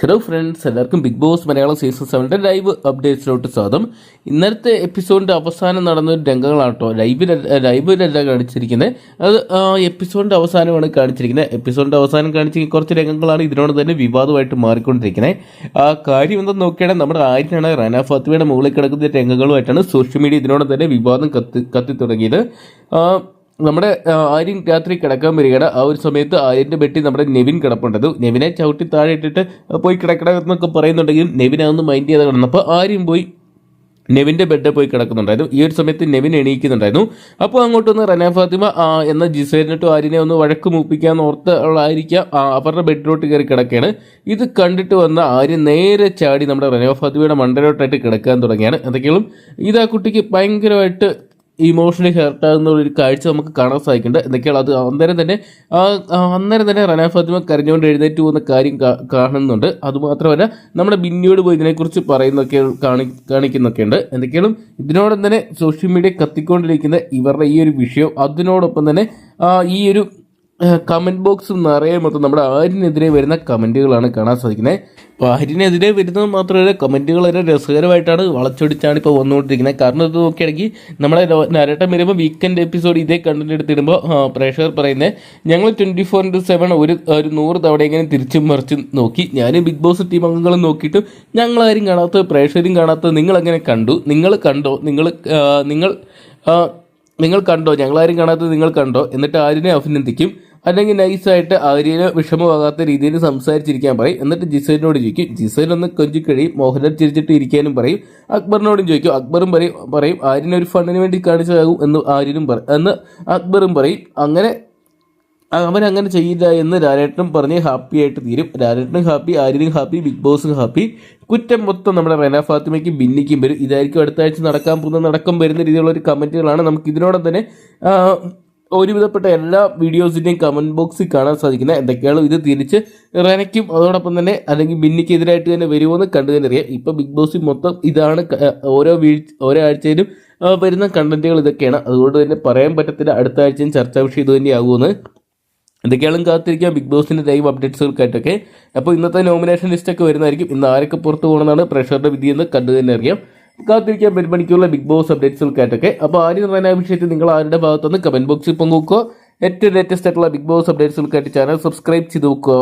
Hello friends എല്ലാവർക്കും big boss Malayalam season സെവന്റെ live അപ്ഡേറ്റ്സിലോട്ട് സ്വാഗതം. ഇന്നലത്തെ എപ്പിസോഡിന്റെ അവസാനം നടന്ന രംഗങ്ങളാണ് കേട്ടോ. ലൈവിൽ ലൈവിലല്ല കാണിച്ചിരിക്കുന്നത് അത് എപ്പിസോഡിന്റെ അവസാനമാണ് കാണിച്ചിരിക്കുന്നത് എപ്പിസോഡിന്റെ അവസാനം കാണിച്ചിരിക്കുന്ന കുറച്ച് രംഗങ്ങളാണ് ഇതിനോട് തന്നെ വിവാദമായിട്ട് മാറിക്കൊണ്ടിരിക്കുന്നത് ആ കാര്യം എന്തെന്ന് നോക്കിയാണെങ്കിൽ നമ്മുടെ ആര്യനാണ് റന ഫാത്തിമയുടെ മുകളിൽ കിടക്കുന്ന രംഗങ്ങളുമായിട്ടാണ് സോഷ്യൽ മീഡിയ ഇതിനോട് തന്നെ വിവാദം കത്തി കത്തി തുടങ്ങിയത്. നമ്മുടെ ആര്യൻ രാത്രി കിടക്കാൻ വരികയാണ്. ആ ഒരു സമയത്ത് ആര്യന്റെ ബെട്ടി നമ്മുടെ നെവിൻ കിടപ്പുണ്ടത് നെവിനെ ചവിട്ടി താഴെ ഇട്ടിട്ട് പോയി കിടക്കണം എന്നൊക്കെ പറയുന്നുണ്ടെങ്കിലും നെവിൻ മൈൻഡ് ചെയ്യാതെ കിടന്നപ്പോൾ ആര്യം പോയി നെവിന്റെ ബെഡിൽ പോയി കിടക്കുന്നുണ്ടായിരുന്നു ഈ ഒരു സമയത്ത് നെവിൻ എണീക്കുന്നുണ്ടായിരുന്നു. അപ്പോൾ അങ്ങോട്ട് വന്ന് റന ഫാത്തിമ എന്ന ജിസേലിനിട്ടും ആര്യനെ ഒന്ന് വഴക്ക് മൂപ്പിക്കാൻ ഓർത്ത് ഉള്ളായിരിക്കാം അവരുടെ ബെഡിലോട്ട് കയറി കിടക്കുകയാണ്. ഇത് കണ്ടിട്ട് വന്ന ആര്യൻ നേരെ ചാടി നമ്മുടെ റന ഫാത്തിമയുടെ മണ്ടലോട്ടായിട്ട് കിടക്കാൻ തുടങ്ങിയാണ് എന്തൊക്കെയാണ് ഇത് ആ കുട്ടിക്ക് ഭയങ്കരമായിട്ട് ഇമോഷണലി ഹെർട്ടാകുന്ന ഒരു കാഴ്ച നമുക്ക് കാണാൻ സാധിക്കുന്നുണ്ട്. എന്തൊക്കെയാണ് അത്? അന്നേരം തന്നെ അന്നേരം തന്നെ റനാ ഫാത്തിമ കരഞ്ഞുകൊണ്ട് എഴുന്നേറ്റ് പോകുന്ന കാര്യം കാണുന്നുണ്ട്. അതുമാത്രമല്ല നമ്മുടെ ബിന്നിയോട് പോയി ഇതിനെക്കുറിച്ച് പറയുന്നൊക്കെ കാണി കാണിക്കുന്നൊക്കെ ഉണ്ട് എന്തൊക്കെയാണ്? ഇതിനോടൊപ്പം തന്നെ സോഷ്യൽ മീഡിയ കത്തിക്കൊണ്ടിരിക്കുന്ന ഇവരുടെ ഈ ഒരു വിഷയം അതിനോടൊപ്പം തന്നെ ഈ ഒരു കമന്റ് ബോക്സ് നിറയെ മൊത്തം നമ്മുടെ ആരിനെതിരെ വരുന്ന കമന്റുകളാണ് കാണാൻ സാധിക്കുന്നത്. അപ്പോൾ ആരിനെതിരെ വരുന്നത് മാത്രമല്ല കമന്റുകൾ വളരെ രസകരമായിട്ടാണ് വളച്ചൊടിച്ചാണ് ഇപ്പോൾ വന്നുകൊണ്ടിരിക്കുന്നത്. കാരണം ഇത് നോക്കിയാണെങ്കിൽ നമ്മളെ നരട്ടം വരുമ്പോൾ വീക്കെൻഡ് എപ്പിസോഡ് ഇതേ കണ്ടന്റ് എടുത്തിടുമ്പോൾ പ്രേക്ഷകർ പറയുന്നത് ഞങ്ങൾ ട്വന്റി ഫോർ ഇന്റു സെവൻ ഒരു ഒരു നൂറ് തവണ തവണയെങ്കിലും തിരിച്ചും മറിച്ചും നോക്കി. ഞാൻ ബിഗ് ബോസ് ടീം അംഗങ്ങളും നോക്കിയിട്ടും ഞങ്ങളാരും കാണാത്തത് പ്രേക്ഷകരും കാണാത്തത് നിങ്ങളെങ്ങനെ കണ്ടു. നിങ്ങൾ കണ്ടോ? നിങ്ങൾ നിങ്ങൾ നിങ്ങൾ കണ്ടോ? ഞങ്ങളാരും കാണാത്തത് നിങ്ങൾ കണ്ടോ? എന്നിട്ട് ആരിനെ അഭിനന്ദിക്കും. അല്ലെങ്കിൽ നൈസായിട്ട് ആര്യന് വിഷമമാകാത്ത രീതിയിൽ സംസാരിച്ചിരിക്കാൻ പറയും. എന്നിട്ട് ജിസൈലിനോട് ചോദിക്കും. ജിസൈൽ ഒന്ന് കൊഞ്ചി കഴിയും മോഹൻലാൽ ചിരിച്ചിട്ട് ഇരിക്കാനും പറയും. അക്ബറിനോടും ചോദിക്കും. അക്ബറും പറയും പറയും ആര്യനെ ഒരു ഫണ്ടിന് വേണ്ടി കാണിച്ചതാകും എന്ന് ആര്യനും പറ എന്ന് അക്ബറും പറയും. അങ്ങനെ അവൻ അങ്ങനെ ചെയ്യില്ല എന്ന് രാരേട്ടനും പറഞ്ഞ് ഹാപ്പി ആയിട്ട് തീരും. രാരേട്ടനും ഹാപ്പി ആര്യനും ഹാപ്പി ബിഗ് ബോസും ഹാപ്പി കുറ്റം മൊത്തം നമ്മുടെ റെന ഫാത്തിമയ്ക്ക് ഭിന്നിക്കും വരും. ഇതായിരിക്കും അടുത്ത ആഴ്ച നടക്കാൻ പോകുന്ന നടക്കം വരുന്ന രീതിയിലുള്ള ഒരു കമന്റുകളാണ് നമുക്ക് ഇതിനോടൊപ്പം തന്നെ ഒരുവിധപ്പെട്ട എല്ലാ വീഡിയോസിന്റെയും കമന്റ് ബോക്സിൽ കാണാൻ സാധിക്കുന്ന എന്തൊക്കെയാണ് ഇത് തിരിച്ച് റെനയ്ക്കും അതോടൊപ്പം തന്നെ അല്ലെങ്കിൽ ബിന്നിക്കെതിരായിട്ട് തന്നെ വരുമോയെന്ന് കണ്ടു തന്നെ അറിയാം. ഇപ്പം ബിഗ് ബോസിൽ മൊത്തം ഇതാണ് ഓരോ വീഴ്ച ഓരോ ആഴ്ചയിലും വരുന്ന കണ്ടന്റുകൾ ഇതൊക്കെയാണ്. അതുകൊണ്ട് തന്നെ പറയാൻ പറ്റത്തില്ല അടുത്ത ആഴ്ചയും ചർച്ചാ വിഷയം ഇത് തന്നെയാകുമെന്ന് എന്തൊക്കെയാണ് കാത്തിരിക്കാം. ബിഗ് ബോസിന്റെ ലൈവ് അപ്ഡേറ്റ്സുകൾക്കായിട്ടൊക്കെ അപ്പോൾ ഇന്നത്തെ നോമിനേഷൻ ലിസ്റ്റ് ഒക്കെ വരുന്നതായിരിക്കും. ഇന്ന് ആരൊക്കെ പുറത്തു പോകണമെന്നാണ് പ്രഷറുടെ വിധിയെന്ന് കണ്ടു തന്നെ അറിയാം. കാത്തിരിക്കാം മണിക്കുള്ള ബിഗ് ബോസ് അപ്ഡേറ്റ്സുകൾക്കായിട്ടൊക്കെ അപ്പോൾ ആര്യ റന വിഷയത്തിൽ നിങ്ങൾ ആരുടെ ഭാഗത്തുനിന്ന് കമന്റ് ബോക്സിൽ പങ്കുവെക്കുക ഏറ്റവും ലേറ്റസ്റ്റ് ആയിട്ടുള്ള ബിഗ് ബോസ് അപ്ഡേറ്റ്സുകൾക്കായിട്ട് ചാനൽ സബ്സ്ക്രൈബ് ചെയ്ത് വെക്കുക